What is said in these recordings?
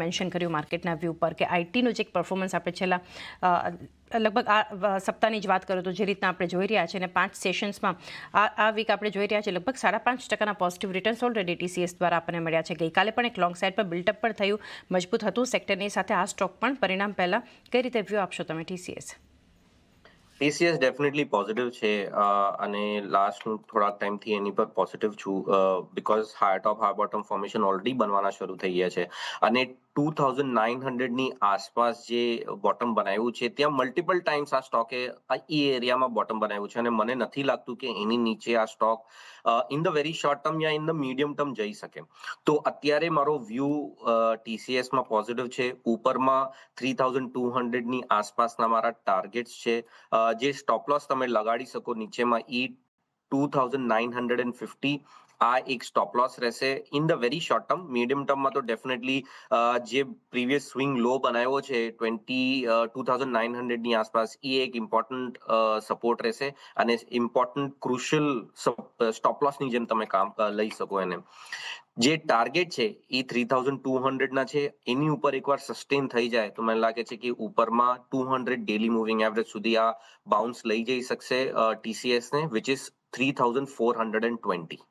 Mention કર્યું માર્કેટના view પર કે આઈટીનું જે પરફોર્મન્સ આપણે છેલ્લા લગભગ આ સપ્તાહની જ વાત કરું તો જે રીતના આપણે જોઈ રહ્યા છે અને પાંચ સેશન્સમાં આ આ વીક આપણે જોઈ રહ્યા છે લગભગ સાડા પાંચ ટકાના પોઝિટિવ રિટર્ન્સ ઓલરેડી ટીસીએસ દ્વારા આપણને મળ્યા છે. ગઈકાલે પણ એક લોંગ સાઇડ પર બિલ્ટઅપ પણ થયું. મજબૂત હતું. સેક્ટરની સાથે આ સ્ટોક પણ પરિણામ પહેલાં કઈ રીતે વ્યૂ આપશો તમે ટીસીએસ ટીસીએસ ડેફિનેટલી પોઝિટિવ છે. અને લાસ્ટ થોડાક ટાઈમથી એની પર પોઝિટિવ છું. Because high top high bottom formation already બનવાના શરૂ થઈ ગયા છે. અને ટુ થાઉઝન્ડ નાઇન હંડ્રેડની આસપાસ જે બોટમ બનાવ્યું છે, ત્યાં મલ્ટિપલ ટાઈમ્સ આ સ્ટોકે એ એરિયામાં બોટમ બનાવ્યું છે અને મને નથી લાગતું કે એની નીચે આ stock in the very short term yeah in the medium term જઈ શકે. તો અત્યારે મારો વ્યૂ ટીસીએસમાં પોઝિટિવ છે, ઉપરમાં થ્રી થાઉઝન્ડ ટુ હંડ્રેડની આસપાસના મારા ટાર્ગેટ્સ છે જે સ્ટોપ લોસ તમે લગાડી શકો નીચેમાં ઈ two thousand nine hundred and fifty આ એક સ્ટોપ લોસ રહેશે. In the very short term medium ટર્મમાં તો ડેફિનેટલી જે પ્રીવિયસ સ્વિંગ લો બનાવ્યો છે ટ્વેન્ટી ટુ થાઉઝન્ડ નાઇન હંડ્રેડની આસપાસ એ એક ઇમ્પોર્ટન્ટ સપોર્ટ રહેશે અને ઇમ્પોર્ટન્ટ ક્રુશિયલ સ્ટોપ લોસની જેમ તમે કામ લઈ શકો એને. જે ટાર્ગેટ છે એ થ્રી થાઉઝન્ડ ટુ હંડ્રેડના છે. એની ઉપર એકવાર સસ્ટેન થઈ જાય તો મને લાગે છે કે ઉપરમાં two hundred daily moving average સુધી આ બાઉન્સ લઈ જઈ શકશે ટીસીએસ ને which is three thousand four hundred and twenty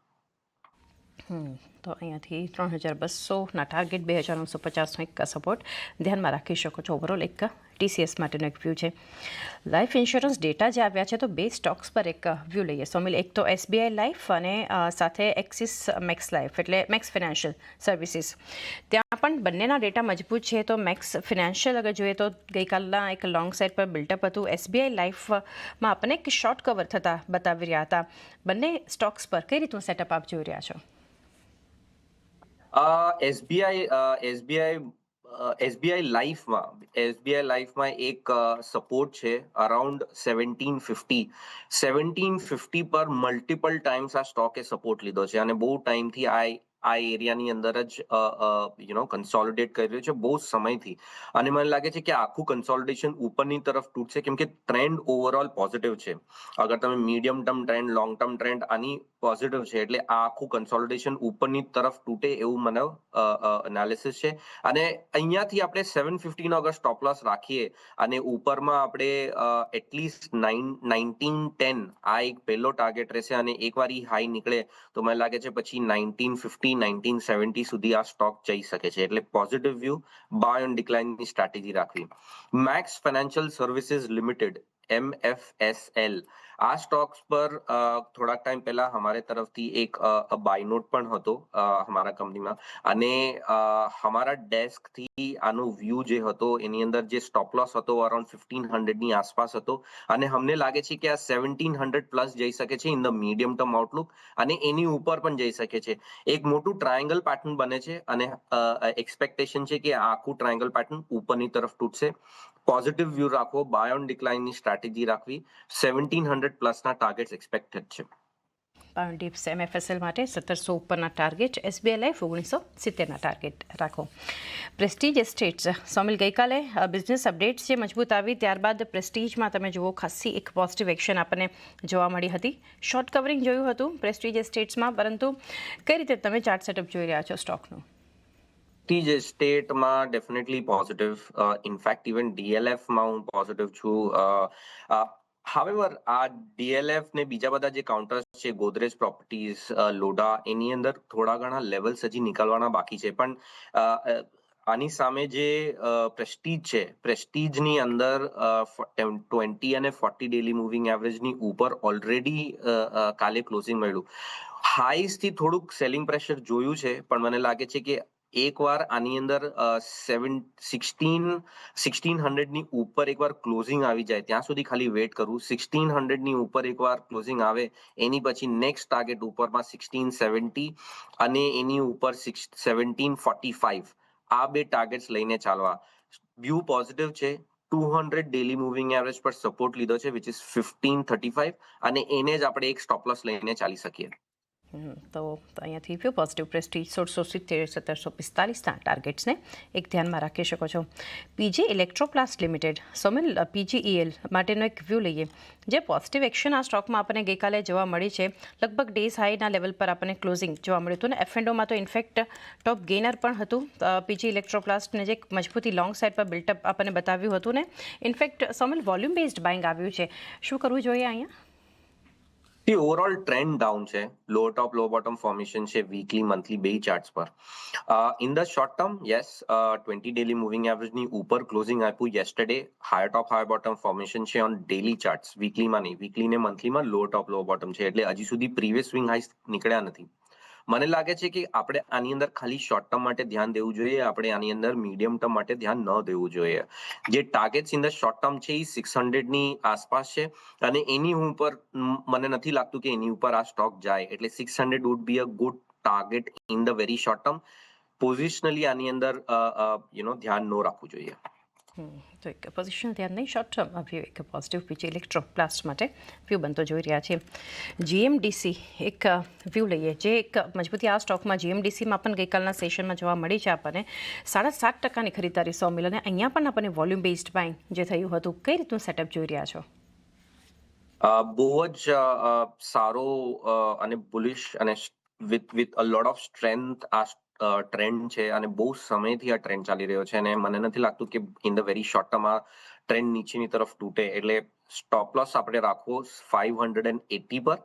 તો અહીંયાથી ત્રણ હજાર બસોના ટાર્ગેટ બે હજાર નવસો પચાસનો એક સપોર્ટ ધ્યાનમાં રાખી શકો છો ઓવરઓલ એક ટીસીએસ માટેનો એક વ્યૂ છે. લાઈફ ઇન્સ્યોરન્સ ડેટા જે આવ્યા છે તો બે સ્ટોક્સ પર એક વ્યૂ લઈએ. સોમિલ એક તો એસબીઆઈ લાઈફ અને સાથે એક્સિસ મેક્સ લાઈફ એટલે મેક્સ ફિનાન્શિયલ સર્વિસીસ ત્યાં પણ બંનેના ડેટા મજબૂત છે. તો મેક્સ ફિનાન્શિયલ અગર જોઈએ તો ગઈકાલના એક લોંગ સાઇડ પર બિલ્ટઅપ હતું. એસબીઆઈ લાઈફમાં આપણને એક શોર્ટ કવર થતા બતાવી રહ્યા હતા. બંને સ્ટોક્સ પર કઈ રીતનું સેટઅપ આપ જોઈ રહ્યા છો? એસબીઆઈ એસબીઆઈ એસબીઆઈ લાઈફમાં એસબીઆઈ લાઈફમાં એક સપોર્ટ છે around seventeen fifty seventeen fifty પર મલ્ટિપલ ટાઈમ્સ આ સ્ટોકે સપોર્ટ લીધો છે. અને બહુ ટાઈમથી આ આ એરિયાની અંદર જ યુ નો કન્સોલિડેટ કરી રહ્યો છે બહુ સમયથી. અને મને લાગે છે કે આખું કન્સોલિડેશન ઉપરની તરફ તૂટશે, કેમ કે ટ્રેન્ડ ઓવરઓલ પોઝિટિવ છે. અગર તમે medium term trend long term trend આની પોઝિટિવ છે, એટલે આ આખું કન્સોલિડેશન ઉપરની તરફ તૂટે એવું મને એનાલિસિસ છે. અને અહીંયાથી આપણે સેવન ફિફ્ટીનો અગર સ્ટોપ લોસ રાખીએ, અને ઉપરમાં આપણે એટલીસ્ટ નાઇન નાઇન્ટીન ટેન આ એક પહેલો ટાર્ગેટ રહેશે અને એકવાર હાઈ નીકળે, તો મને લાગે છે પછી નાઇન્ટીન ફિફ્ટી નાઇન્ટીન સેવન્ટી સુધી આ સ્ટોક જઈ શકે છે. એટલે પોઝિટિવ વ્યૂ બાય ઓન ડિક્લાઇનની સ્ટ્રેટેજી રાખવી. Max financial services limited MFSL આ સ્ટોક્સ પર થોડાક ટાઈમ પહેલા અમારે તરફથી એક બાય નોટ પણ હતો અમારા કંપનીમાં. અને અમારા ડેસ્કથી આનો વ્યૂ જે હતો, એની અંદર જે સ્ટોપ લોસ હતો અરાઉન્ડ ફિફ્ટીન હંડ્રેડની આસપાસ હતો. અને અમને લાગે છે કે આ સેવન્ટીન હંડ્રેડ પ્લસ જઈ શકે છે in the medium term outlook અને એની ઉપર પણ જઈ શકે છે. એક મોટું ટ્રાયંગલ પેટર્ન બને છે અને એક્સપેક્ટેશન છે કે આખું ટ્રાયંગલ પેટર્ન ઉપરની તરફ તૂટશે. પોઝિટિવ વ્યૂ રાખવો બાય ઓન ડિક્લાઇનની સ્ટ્રેટેજી રાખવી સેવન્ટીન હંડ્રેડ પ્લસના ટાર્ગેટ્સ એક્સપેક્ટેડ છે. ડિપ્સ એમએફએસએલ માટે સત્તરસો ઉપરના target S B I life ઓગણીસો સિત્તેરના ટાર્ગેટ રાખો. પ્રેસ્ટીજ એસ્ટેટ્સ સોમિલ, ગઈકાલે બિઝનેસ અપડેટ્સ જે મજબૂત આવી, ત્યારબાદ પ્રેસ્ટીજમાં તમે જુઓ ખાસી એક પોઝિટિવ એક્શન આપણને જોવા મળી હતી. શોર્ટ કવરિંગ જોયું હતું પ્રેસ્ટીજ એસ્ટેટ્સમાં પરંતુ કઈ રીતે તમે ચાર્ટ સેટઅપ જોઈ રહ્યા છો સ્ટોકનું ટીજ સ્ટેટમાં definitely positive in fact even ડીએલએફમાં હું પોઝિટિવ છું. હાવેવર આ ડીએલએફ ને બીજા બધા જે કાઉન્ટર્સ છે, ગોદરેજ પ્રોપર્ટીઝ લોડા, એની અંદર થોડા ઘણા લેવલ્સ હજી નીકળવાના બાકી છે. પણ આની સામે જે પ્રેસ્ટીજ છે પ્રેસ્ટીજની અંદર ટ્વેન્ટી અને ફોર્ટી ડેલી મૂવિંગ એવરેજની ઉપર ઓલરેડી કાલે ક્લોઝિંગ મળ્યું. હાઈસથી થોડુંક સેલિંગ પ્રેશર જોયું છે, પણ મને લાગે છે કે એકવાર આની અંદર સેવન, સિક્સટીન સિક્સટીન હંડ્રેડની ઉપર એકવાર ક્લોઝિંગ આવી જાય, ત્યાં સુધી ખાલી વેટ કરું. સિક્સટીન હંડ્રેડની ઉપર એકવાર ક્લોઝિંગ આવે, એની પછી નેક્સ્ટ ટાર્ગેટ ઉપરમાં સિક્સટીન સેવન્ટી અને એની ઉપર સેવન્ટીન ફોર્ટી ફાઈવ. આ બે ટાર્ગેટ્સ લઈને ચાલવા. વ્યૂ પોઝિટિવ છે, two hundred daily moving average પર સપોર્ટ લીધો છે, which is fifteen thirty five, અને એને જ આપણે એક સ્ટોપ લોસ લઈને ચાલી શકીએ. તો અહીંયાથી વ્યૂ પોઝિટિવ પ્રેસ્ટીજ સોળસો સિત્તેર, સત્તરસો પિસ્તાલીસના ટાર્ગેટ્સને એક ધ્યાનમાં રાખી શકો છો. P G Electroplast Limited Somil P G E L માટેનો એક વ્યૂ લઈએ, જે પોઝિટિવ એક્શન આ સ્ટોકમાં આપણને ગઈકાલે જોવા મળી છે. લગભગ ડેઝ હાઈના લેવલ પર આપણને ક્લોઝિંગ જોવા મળ્યું હતું ને એફ એન્ડોમાં તો ઇનફેક્ટ ટોપ ગેનર પણ હતું. પીજી ઇલેક્ટ્રોપ્લાસ્ટને જે મજબૂતી લોંગ સાઈડ પર બિલ્ટઅપ આપણને બતાવ્યું હતું ને. In fact Somil volume based buying આવ્યું છે. શું કરવું જોઈએ અહીંયા? The ઓવરઓલ ટ્રેન્ડ ડાઉન છે. Low top low bottom formation છે વીકલી મંથલી બે ચાર્ટ્સ પર. In the short term yes twenty daily moving એવરેજની ઉપર ક્લોઝિંગ આપ્યું yesterday higher top higher bottom formation છે ઓન ડેલી ચાર્ટ્સ વીકલીમાં નહીં વીકલી ને મંથલીમાં લો ટોપ લો બોટમ છે. એટલે હજી સુધી પ્રીવિયસ સ્વિંગ હાઈસ નીકળ્યા નથી. મને લાગે છે કે આપણે આની અંદર ખાલી શોર્ટ ટર્મ માટે ધ્યાન દેવું જોઈએ, આપણે આની અંદર મીડિયમ ટર્મ માટે ધ્યાન ન દેવું જોઈએ. જે targets in the short term છે એ સિક્સ હંડ્રેડની આસપાસ છે અને એની ઉપર મને નથી લાગતું કે એની ઉપર આ સ્ટોક જાય. એટલે six hundred would be a good target in the very short term positionally આની અંદર યુ નો ધ્યાન ન રાખવું જોઈએ. તો એક પોઝિશન ધ્યાન નહીં શોર્ટ ટર્મ વ્યૂ એક પોઝિટિવ પીજી ઇલેક્ટ્રોપ્લાસ્ટ માટે વ્યૂ બનતો જોઈ રહ્યા છે જીએમડીસી એક વ્યૂ લઈએ જે એક મજબૂતી આ સ્ટોકમાં જીએમડીસીમાં પણ ગઈકાલના સેશનમાં જોવા મળી છે આપણને સાડા સાત ટકાની ખરીદારી સો મિલ અને અહીંયા પણ આપણને વોલ્યુમ બેઝડ બાઇંગ જે થયું હતું કઈ રીતનું સેટઅપ જોઈ રહ્યા છો બહુ જ સારો અને બુલિશ અને with with a lot of strength આ ટ્રેન્ડ છે અને બહુ સમયથી આ ટ્રેન્ડ ચાલી રહ્યો છે અને મને નથી લાગતું કે in the very short term આ ટ્રેન્ડ નીચેની તરફ તૂટે. એટલે સ્ટોપ લોસ આપણે રાખવો ફાઈવ હંડ્રેડ એન્ડ એટી પર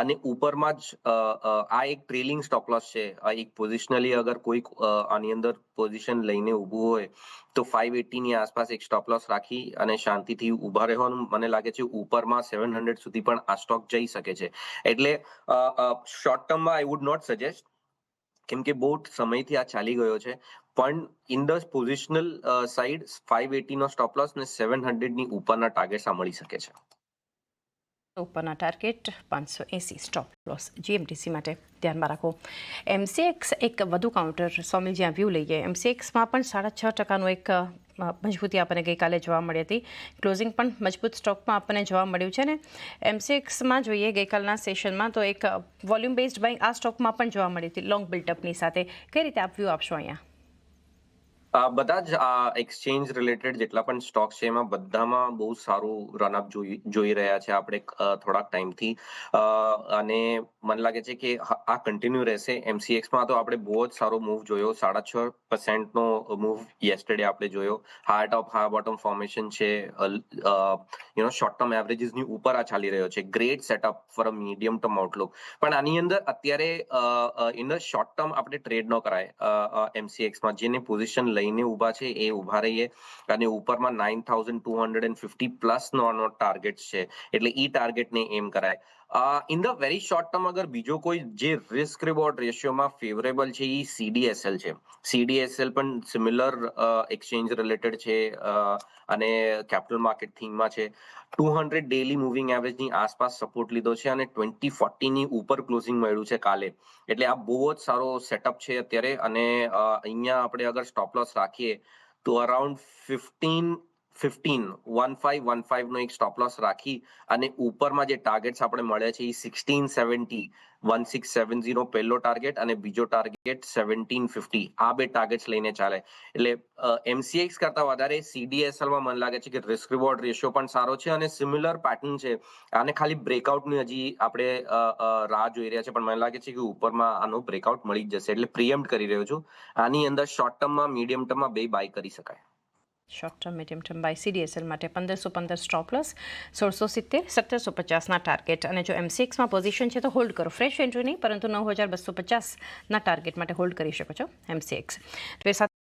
અને ઉપરમાં જ આ એક ટ્રેલિંગ સ્ટોપ લોસ છે. એક પોઝિશનલી અગર કોઈક આની અંદર પોઝિશન લઈને ઊભું હોય તો ફાઈવ એટીની આસપાસ એક સ્ટોપ લોસ રાખી અને શાંતિથી ઊભા રહેવાનું મને લાગે છે ઉપરમાં સેવન હંડ્રેડ સુધી પણ આ સ્ટોક જઈ શકે છે. એટલે શોર્ટ ટર્મમાં આઈ વુડ નોટ સજેસ્ટ કેમ કે બહુ સમયથી આ ચાલી ગયો છે. પણ in the positional side five no stop loss ને સેવનની ઉપરના ટાર્ગેટ્સ આ મળી શકે છે. ઉપરના ટાર્ગેટ પાંચસો એંસી સ્ટોપ લોસ જીએમટીસી માટે ધ્યાનમાં રાખો. એમસીએક્સ એક વધુ કાઉન્ટર સોમિલ જ્યાં વ્યૂ લઈએ એમસીએક્સમાં પણ સાડા છ ટકાનું એક મજબૂતી આપણને ગઈકાલે જોવા મળી હતી. ક્લોઝિંગ પણ મજબૂત સ્ટોકમાં આપણને જોવા મળ્યું છે ને એમસીએક્સમાં જોઈએ ગઈકાલના સેશનમાં તો એક વોલ્યુમ બેઝડ બાઇંગ આ સ્ટોકમાં પણ જોવા મળી હતી લોંગ બિલ્ટઅપની સાથે. કઈ રીતે આપ વ્યૂ આપશો અહીંયા? બધા જ આ એક્સચેન્જ રિલેટેડ જેટલા પણ સ્ટોક છે, એમાં બધામાં બહુ સારું રનઅપ જોઈ રહ્યા છે આપણે થોડાક ટાઈમથી અને મને લાગે છે કે આ કન્ટિન્યુ રહેશે. એમસીએક્સમાં તો આપણે બહુ જ સારો મૂવ જોયો. સાડા છ પર્સેન્ટનો મૂવ યેસ્ટરડે આપણે જોયો. Heart of high bottom formation છે. યુ નો શોર્ટ ટર્મ એવરેજીસની ઉપર આ ચાલી રહ્યો છે. Great setup for a medium term outlook પણ આની અંદર અત્યારે ઇન અ શોર્ટ ટર્મ આપણે ટ્રેડ ન કરાય એમસીએક્સમાં જેને પોઝિશન લઈને ઊભા છે, એ ઊભા રહીએ. અને ઉપરમાં nine thousand two hundred and fifty plus નો આનો ટાર્ગેટ છે. એટલે ઈ ટાર્ગેટને એમ કરાય. In the very short term અગર બીજો કોઈ જે રિસ્ક રિવોર્ડ રેશિયોમાં ફેવરેબલ છે એ સીડીએસએલ છે. સીડીએસએલ પણ સિમિલર એક્સચેન્જ રિલેટેડ છે અને કેપિટલ માર્કેટ થીમમાં છે. ટુ હંડ્રેડ ડેલી મૂવિંગ એવરેજની આસપાસ સપોર્ટ લીધો છે અને ટ્વેન્ટી ફોર્ટીની ઉપર ક્લોઝિંગ મળ્યું છે કાલે. એટલે આ બહુ જ સારો સેટઅપ છે અત્યારે અને અહીંયા આપણે અગર સ્ટોપ રાખીએ તો around fifteen fifteen one five one five નો એક સ્ટોપ લોસ રાખી અને ઉપરમાં જે ટાર્ગેટ્સ આપણે મળે છે એ sixteen seventy one six seven zero પહેલો ટાર્ગેટ અને બીજો ટાર્ગેટ સેવન્ટીન ફિફ્ટી આ બે ટાર્ગેટ્સ લઈને ચાલે. એટલે એમસીએક્સ કરતા વધારે સીડીએસએલમાં મને લાગે છે કે રિસ્ક રિવોર્ડ રેશિયો પણ સારો છે અને સિમિલર પેટર્ન છે. આને ખાલી બ્રેકઆઉટની હજી આપણે રાહ જોઈ રહ્યા છે, પણ મને લાગે છે કે ઉપરમાં આનો બ્રેકઆઉટ મળી જ જશે. એટલે પ્રિએમ્પ્ટ કરી રહ્યો છું. આની અંદર શોર્ટ ટર્મમાં મીડિયમ ટર્મમાં બે બાય કરી શકાય. Short term medium term buy CDSL માટે પંદરસો પંદર સ્ટોપ લોસ સોળસો સિત્તેર, સત્તરસો પચાસના ટાર્ગેટ અને જો એમસીએક્સમાં પોઝિશન છે તો હોલ્ડ કરો. ફ્રેશ એન્ટ્રી નહીં, પરંતુ નવ હજાર બસો પચાસના ટાર્ગેટ માટે હોલ્ડ કરી શકો છો એમસીએક્સ તો એ સાથે